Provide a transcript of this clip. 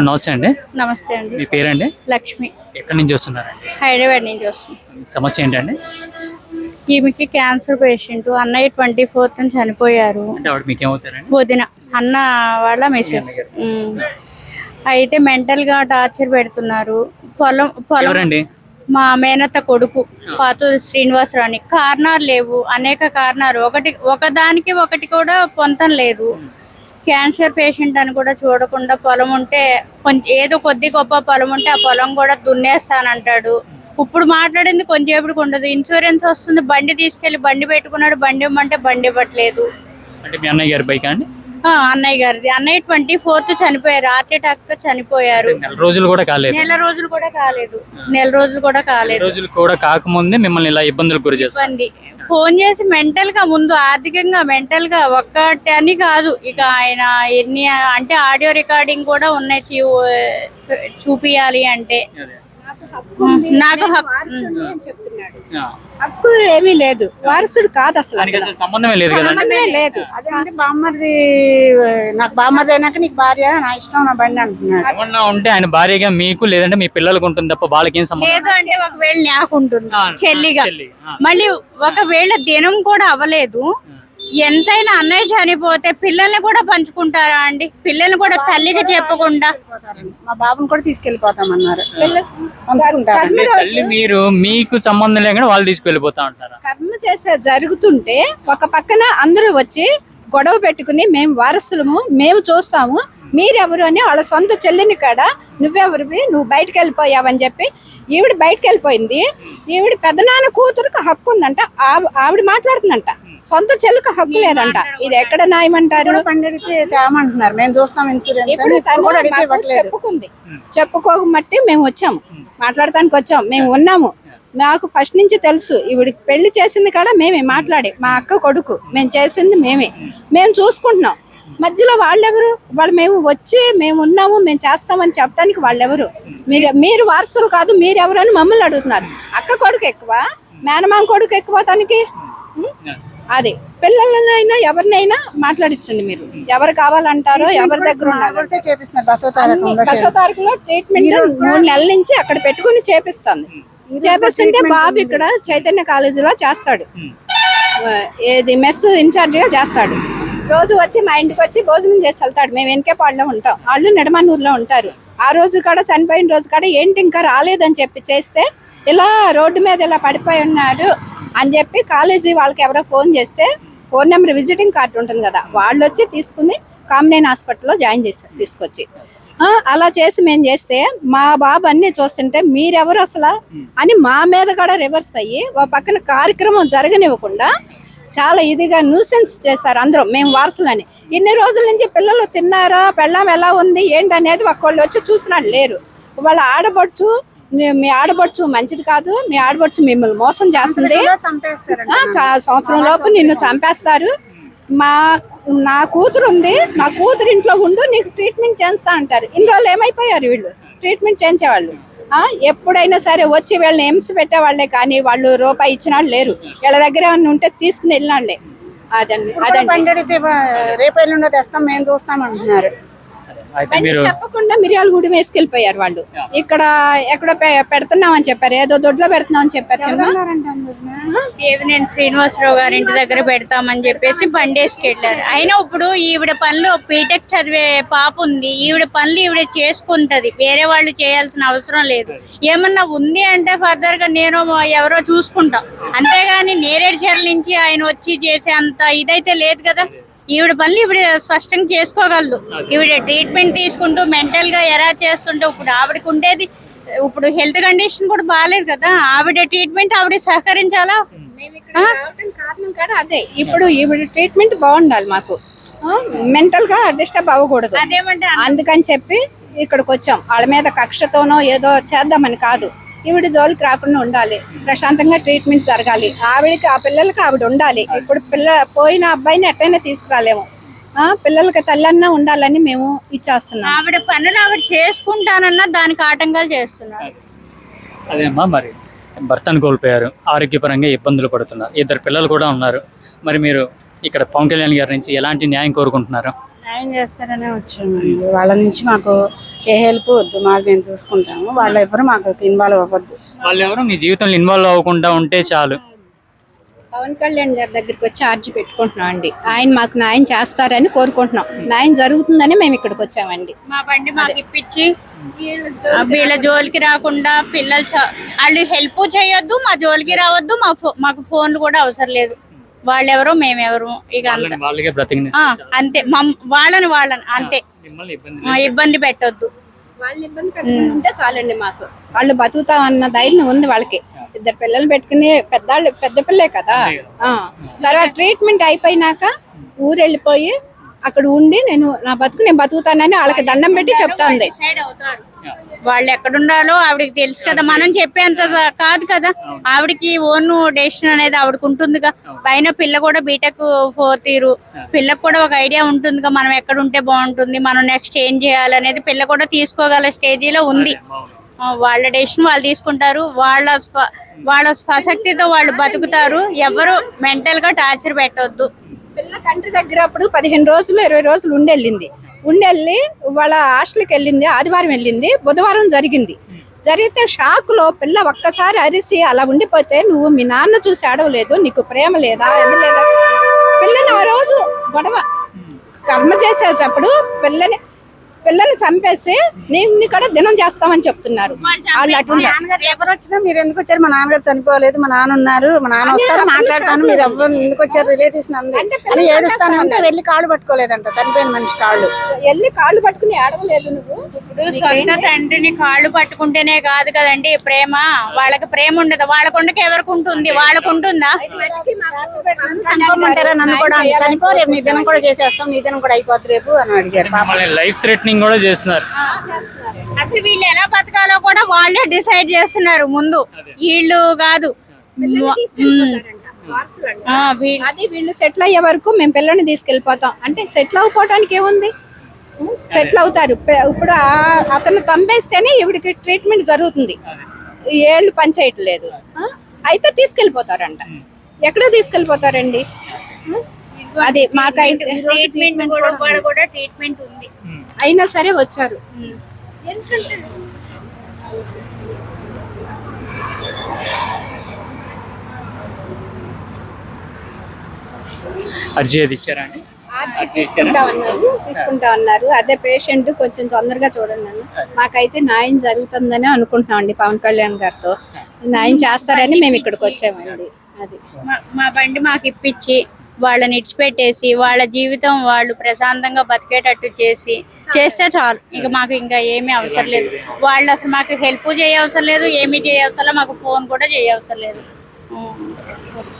నమస్తే అండి. నమస్తే అండి. మీ పేరండి? లక్ష్మి. ఎక్కడి నుంచి వస్తున్నారండి? హైదరాబాద్ నుంచి వస్తుంది సమస్య ఏంటండి? ఈమెకి క్యాన్సర్ పేషెంట్. అన్నయ్య ట్వంటీ ఫోర్త్ చనిపోయారు. అంటే ఆవిడ వదిన అన్న వాళ్ళ మిస్సెస్. అయితే మెంటల్గా టార్చర్ పెడుతున్నారు. పొలం పొలం ఎవరండి? మా మేనత్త కొడుకు పాతు శ్రీనివాసరావు కారణాలు లేవు. అనేక కారణాలు. ఒకటి ఒకదానికి ఒకటి కూడా పొంతం లేదు. క్యాన్సర్ పేషెంట్ అని కూడా చూడకుండా పొలం ఉంటే కొంచెం ఏదో కొద్ది గొప్ప పొలం ఉంటే ఆ పొలం కూడా దున్నేస్తానంటాడు. ఇప్పుడు మాట్లాడింది కొంచెంసేపటికి ఉండదు. ఇన్సూరెన్స్ వస్తుంది బండి తీసుకెళ్ళి బండి పెట్టుకున్నాడు బండి ఇవ్వమంటే బండి ఇవ్వట్లేదు. అంటే మీ అన్నయ్య గారి బైక్ అండి? అన్నయ్య గారిది. అన్నయ్య ట్వంటీ ఫోర్త్ చనిపోయారు. హార్ట్ అటాక్తో చనిపోయారు. నెల రోజులు కూడా కాలేదు. నెల రోజులు కూడా కాలేదు. నెల రోజులు కూడా కాలేదు. రోజులు కూడా కాకముందే మిమ్మల్ని ఇలా ఇబ్బందులకు గురి చేస్తారు ఇబ్బంది. ఫోన్ చేసి మెంటల్గా ముందు ఆర్థికంగా మెంటల్గా ఒక్కటి అని కాదు. ఇక ఆయన ఎన్ని అంటే ఆడియో రికార్డింగ్ కూడా ఉన్నాయి చూపియాలి అంటే. నాకు హక్కు ఏమీ లేదు. వారసుడు కాదు అసలు సంబంధమే లేదు సంబంధమే లేదు. అదే అంటే బామ్మర్ది నాకు బామ్మర్ది అయినాక నీకు భార్య నా ఇష్టం నా బండి అంటున్నాడు. ఉంటే ఆయన భార్యగా మీకు లేదంటే మీ పిల్లలకు ఉంటుంది తప్ప వాళ్ళకేం సంబంధం? లేదు అంటే ఒకవేళ నాకు ఉంటుంది చెల్లిగా. మళ్ళీ ఒకవేళ దినం కూడా అవ్వలేదు ఎంతైనా అన్నయ్య చనిపోతే పిల్లల్ని కూడా పంచుకుంటారా అండి? పిల్లల్ని కూడా తల్లికి చెప్పకుండా. మా బాబుని కూడా తీసుకెళ్ళిపోతామన్నారు పంచుకుంటారు? మీ తల్లి మీరు మీకు సంబంధం లేకుండా వాళ్ళు తీసుకెళ్ళిపోతా ఉంటారా? కర్మ చేసే జరుగుతుంటే ఒక పక్కన అందరూ వచ్చి గొడవ పెట్టుకుని మేము వారసులము మేము చూస్తాము మీరెవరు అని వాళ్ళ సొంత చెల్లిని కాడ నువ్వెవరివి నువ్వు బయటకు వెళ్ళిపోయావని చెప్పి ఈవిడ బయటకు వెళ్ళిపోయింది ఈవిడ పెద్దనాన్న కూతురుకు హక్కు ఉందంట ఆవిడ మాట్లాడుతుందంట. సొంత చెల్లికి హక్కు లేదంట. ఇది ఎక్కడ న్యాయమంటారు? తేమంటున్నారు. మేము చూస్తాం ఇన్సూరెన్స్ చెప్పుకుంది. చెప్పుకోమట్టి మేము వచ్చాము. మాట్లాడటానికి వచ్చాం మేము ఉన్నాము. మాకు ఫస్ట్ నుంచి తెలుసు ఈవిడికి పెళ్ళి చేసింది కూడా మేమే మాట్లాడి మా అక్క కొడుకు మేము చేసింది మేమే. మేము చూసుకుంటున్నాం. మధ్యలో వాళ్ళెవరు? వాళ్ళు మేము వచ్చి మేము ఉన్నాము మేము చేస్తామని చెప్పడానికి వాళ్ళెవరు? మీరు మీరు వారసులు కాదు మీరెవరు అని మమ్మల్ని అడుగుతున్నారు. అక్క కొడుకు ఎక్కువ మేనమామ కొడుకు ఎక్కువ తనకి? అది పిల్లలనైనా ఎవరినైనా మాట్లాడించండి మీరు. ఎవరు కావాలంటారో ఎవరి దగ్గర ఉండాలి కొడితే చేపిస్తున్నారు? బసవ తారకంలో బసవ తారకులో ట్రీట్మెంట్ మూడు నెలల నుంచి అక్కడ పెట్టుకుని చేపిస్తుంది చేపిస్తుంటే బాబు ఇక్కడ చైతన్య కాలేజీలో చేస్తాడు. ఏది మెస్ ఇన్ఛార్జ్గా చేస్తాడు. రోజు వచ్చి మా ఇంటికి వచ్చి భోజనం చేసి వెళ్తాడు. మేము వెనకేపాడులో ఉంటాం. వాళ్ళు నెడమనూరులో ఉంటారు. ఆ రోజు కూడా చనిపోయిన రోజు కూడా ఏంటి ఇంకా రాలేదని చెప్పి చేస్తే ఇలా రోడ్డు మీద ఇలా పడిపోయి ఉన్నాడు. అని చెప్పి కాలేజీ వాళ్ళకి ఎవరో ఫోన్ చేస్తే ఫోన్ నెంబర్ విజిటింగ్ కార్డు ఉంటుంది కదా వాళ్ళు వచ్చి తీసుకుని కామినేని హాస్పిటల్లో జాయిన్ చేసి తీసుకొచ్చి. అలా చేసి మేము చేస్తే మా బాబు అన్ని చూస్తుంటే మీరెవరు అసలు అని మా మీద కూడా రివర్స్ అయ్యి ఒక పక్కన కార్యక్రమం జరగనివ్వకుండా చాలా ఇదిగా న్యూసెన్స్ చేశారు అందరూ మేము వారసులని. ఇన్ని రోజుల నుంచి పిల్లలు తిన్నారా పెళ్ళాం ఎలా ఉంది ఏంటి అనేది ఒక్కళ్ళు వచ్చి చూసినాడు లేరు. వాళ్ళ ఆడబడుచు మీ ఆడబడుచు మంచిది కాదు మీ ఆడబడుచు మిమ్మల్ని మోసం చేస్తుంది. సంవత్సరం లోపు నిన్ను చంపేస్తారు. మా నా కూతురు ఉంది నా కూతురు ఇంట్లో ఉండు నీకు ట్రీట్మెంట్ చేస్తా అంటారు. ఇన్ని రోజులు ఏమైపోయారు వీళ్ళు? ట్రీట్మెంట్ చేయించేవాళ్ళు. ఆ, ఎప్పుడైనా సరే వచ్చి వీళ్ళని హింస పెట్టేవాళ్ళే కానీ వాళ్ళు రూపాయి ఇచ్చిన వాళ్ళు లేరు. వీళ్ళ దగ్గర ఉంటే తీసుకుని వెళ్ళినాళ్ళే అదండి అడిగితే రేపు తెస్తాం మేము చూస్తాం అంటున్నారు. చెప్పకుండా మిరియాల గుడి వేసుకెళ్ళిపోయారు వాళ్ళు. ఇక్కడ ఎక్కడ పెడుతున్నాం అని చెప్పారు. ఏదో దొడ్లో పెడుతున్నాం అని చెప్పారు దేవినేని శ్రీనివాసరావు గారి ఇంటి దగ్గర పెడతామని చెప్పేసి బండి వేసుకెళ్ళారు అయినా ఇప్పుడు ఈవిడ పనులు బీటెక్ చదివే పాప ఉంది. ఈవిడ పనులు ఈవిడ చేసుకుంటది. వేరే వాళ్ళు చేయాల్సిన అవసరం లేదు. ఏమన్నా ఉంది అంటే ఫర్దర్గా నేను ఎవరో చూసుకుంటా. అంతేగాని నేరేడు చెరల నుంచి ఆయన వచ్చి చేసే అంత ఇదైతే లేదు కదా. ఈవిడ పనులు ఈవిడ స్పష్టంగా చేసుకోగలదు. ఈవిడ ట్రీట్మెంట్ తీసుకుంటూ మెంటల్గా ఎలా చేస్తుంటే ఇప్పుడు ఆవిడకి ఉండేది ఇప్పుడు హెల్త్ కండిషన్ కూడా బాగాలేదు కదా ఆవిడ ట్రీట్మెంట్ ఆవిడ సహకరించాలా? కారణం అదే. ఇప్పుడు ఈవిడ ట్రీట్మెంట్ బాగుండాలి మాకు. మెంటల్గా డిస్టర్బ్ అవ్వకూడదు. అదేమంటే అందుకని చెప్పి ఇక్కడికి వచ్చాం. వాళ్ళ మీద కక్షతోనో ఏదో చేద్దామని కాదు. ఈవిడ జోలికి రాకుండా ఉండాలి. ప్రశాంతంగా ట్రీట్మెంట్ జరగాలి. ఆవిడకి ఆ పిల్లలకి ఆవిడ ఉండాలి. ఇప్పుడు పిల్ల పోయిన అబ్బాయిని ఎట్టయినా తీసుకురాలేము. ఆ, పిల్లలకి తల్లన్నా ఉండాలని మేము ఇచ్చేస్తున్నాం. ఆవిడ పనులు ఆవిడ చేసుకుంటానన్నా దానికి ఆటంకాలు చేస్తున్నారు. అదేమ్మా మరి? భర్తను కోల్పోయారు. ఆరోగ్యపరంగా ఇబ్బందులు పడుతున్నారు. ఇద్దరు పిల్లలు కూడా ఉన్నారు. మరి మీరు ఇక్కడ పవన్ కళ్యాణ్ గారి నుంచి ఎలాంటి న్యాయం కోరుకుంటున్నారు? న్యాయం చేస్తారనే వచ్చామండి. వాళ్ళ నుంచి మాకు ఏ హెల్ప్ వద్దు మాకు మేము చూసుకుంటాము. వాళ్ళ ఎవరు మాకు ఇన్వాల్వ్ అవ్వద్దు. వాళ్ళు ఎవరు మీ జీవితంలో ఇన్వాల్వ్ అవ్వకుండా ఉంటే చాలు. పవన్ కళ్యాణ్ గారి దగ్గరికి వచ్చి ఆర్జీ పెట్టుకుంటున్నాం అండి. ఆయన మాకు న్యాయం చేస్తారని కోరుకుంటున్నాం. న్యాయం జరుగుతుందని మేము ఇక్కడికి వచ్చామండి. మా బండి మాకు ఇప్పించి వీళ్ళ జోలికి రాకుండా. పిల్లలు వాళ్ళు హెల్ప్ చేయొద్దు మా జోలికి రావద్దు మా ఫో- మాకు ఫోన్లు కూడా అవసరం లేదు. వాళ్ళెవరో మేమెవరు ఇక అంత. వాళ్ళని వాళ్ళకే బ్రతికిని ఆ, అంతే. మమ్- వాళ్ళని వాళ్ళని అంతే. మిమ్మల్ని ఇబ్బంది ఆ, ఇబ్బంది పెట్టొద్దు. వాళ్ళు ఇబ్బంది ఉంటే చాలండి మాకు. వాళ్ళు బతుకుతామన్న ధైర్యం ఉంది వాళ్ళకి. ఇద్దరు పిల్లలు పెట్టుకుని పెద్దాళ్ళు పెద్ద పిల్లే కదా. ఆ. తర్వాత ట్రీట్మెంట్ అయిపోయినాక ఊరు వెళ్ళిపోయి అక్కడ ఉండి నేను నా బతుకు నేను బతుకుతానని వాళ్ళకి దండం పెట్టి చెప్తాంది. వాళ్ళు ఎక్కడుండాలో ఆవిడకి తెలుసు కదా. మనం చెప్పేంత కాదు కదా. ఆవిడకి ఓన్ డెసిషన్ అనేది ఆవిడకి ఉంటుందిగా. పైన పిల్ల కూడా బీటెక్ ఫోర్త్ ఇయర్ పిల్లకు కూడా ఒక ఐడియా ఉంటుందిగా. మనం ఎక్కడ ఉంటే బాగుంటుంది. మనం నెక్స్ట్ ఏం చేయాలనేది పిల్ల కూడా తీసుకోగల స్టేజీలో ఉంది. వాళ్ళ డెసిషన్ వాళ్ళు తీసుకుంటారు. వాళ్ళ వాళ్ళ స్వశక్తితో వాళ్ళు బతుకుతారు. ఎవరు మెంటల్గా టార్చర్ పెట్టొద్దు. పిల్ల తండ్రి దగ్గర అప్పుడు పదిహేను రోజులు ఇరవై రోజులు ఉండెళ్ళింది. ఉండెళ్ళి వాళ్ళ హాస్టల్కి వెళ్ళింది ఆదివారం వెళ్ళింది బుధవారం జరిగింది. జరిగితే షాక్లో పిల్ల ఒక్కసారి అరిసి అలా ఉండిపోతే నువ్వు మీ నాన్న చూసి అడవలేదు నీకు ప్రేమ లేదా? అది లేదా? పిల్లని ఆ రోజు గొడవ. కర్మ చేసేటప్పుడు పిల్లని పిల్లని చంపేసి నేను కూడా దినం చేస్తామని చెప్తున్నారు. వాళ్ళు అటు మా నాన్నగారు ఎవరు వచ్చినా మీరు ఎందుకు వచ్చారు? మా నాన్నగారు చనిపోలేదు మా నాన్న ఉన్నారు మా నాన్న వస్తారు మాట్లాడతాను మీరు ఎవరు ఎందుకు వచ్చారు? రిలేటివ్స్ అని ఏడుస్తాను అంటే వెళ్ళి కాళ్ళు పట్టుకోలేదంట చనిపోయిన మనిషి కాళ్ళు. వెళ్ళి కాళ్ళు పట్టుకుని ఆడవలేదు నువ్వు. ఇప్పుడు సొంత తండ్రిని కాళ్ళు పట్టుకుంటేనే కాదు కదండి ప్రేమ. వాళ్ళకి ప్రేమ ఉండదు. వాళ్ళకుండకి ఎవరికి ఉంటుంది? వాళ్ళకు ఉంటుందా? చనిపోమంటారా నన్ను కూడా? అంది. చనిపో రేపు నీ దినం కూడా చేసేస్తాం నీ దినం కూడా అయిపోద్ది రేపు అని అడిగారు లైఫ్ థ్రెటనింగ్ కూడా చేస్తున్నారు. అసలు వీళ్ళు ఎలా బతకాలో కూడా వాళ్ళే డిసైడ్ చేస్తున్నారు ముందు. వీళ్ళు కాదు. అది వీళ్ళు సెటిల్ అయ్యే వరకు మేము పిల్లల్ని తీసుకెళ్ళిపోతాం. అంటే సెటిల్ అవ్వకపోవడానికి ఏముంది? సెటిల్ అవుతారు. ఇప్పుడు అతను తంపేస్తేనే ఈవిడికి ట్రీట్మెంట్ జరుగుతుంది. ఏళ్ళు పనిచేయట్లేదు. ఆ? అయితే తీసుకెళ్ళిపోతారంట. ఎక్కడ తీసుకెళ్ళిపోతారండి? అది మాకైతే ట్రీట్మెంట్ కూడా ట్రీట్మెంట్ ఉంది. అయినా సరే వచ్చారు. అర్జీ అది ఇచ్చారా అండి? ఆర్జీ తీసుకుంటా ఉన్నారు తీసుకుంటా ఉన్నారు అదే పేషెంట్ కొంచెం తొందరగా చూడండి అన్న. మాకైతే న్యాయం జరుగుతుందని అనుకుంటున్నాం అండి పవన్ కళ్యాణ్ గారితో. న్యాయం చేస్తారని మేము ఇక్కడికి వచ్చామండి. అది. మా- మా బండి మాకు ఇప్పించి వాళ్ళని ఇడిచిపెట్టేసి వాళ్ళ జీవితం వాళ్ళు ప్రశాంతంగా బతికేటట్టు చేసి చేస్తే చాలు. ఇక మాకు ఇంకా ఏమీ అవసరం లేదు. వాళ్ళు అసలు మాకు హెల్ప్ చేయవసరం లేదు ఏమీ చేయవసరం మాకు ఫోన్ కూడా చేయవసరం లేదు.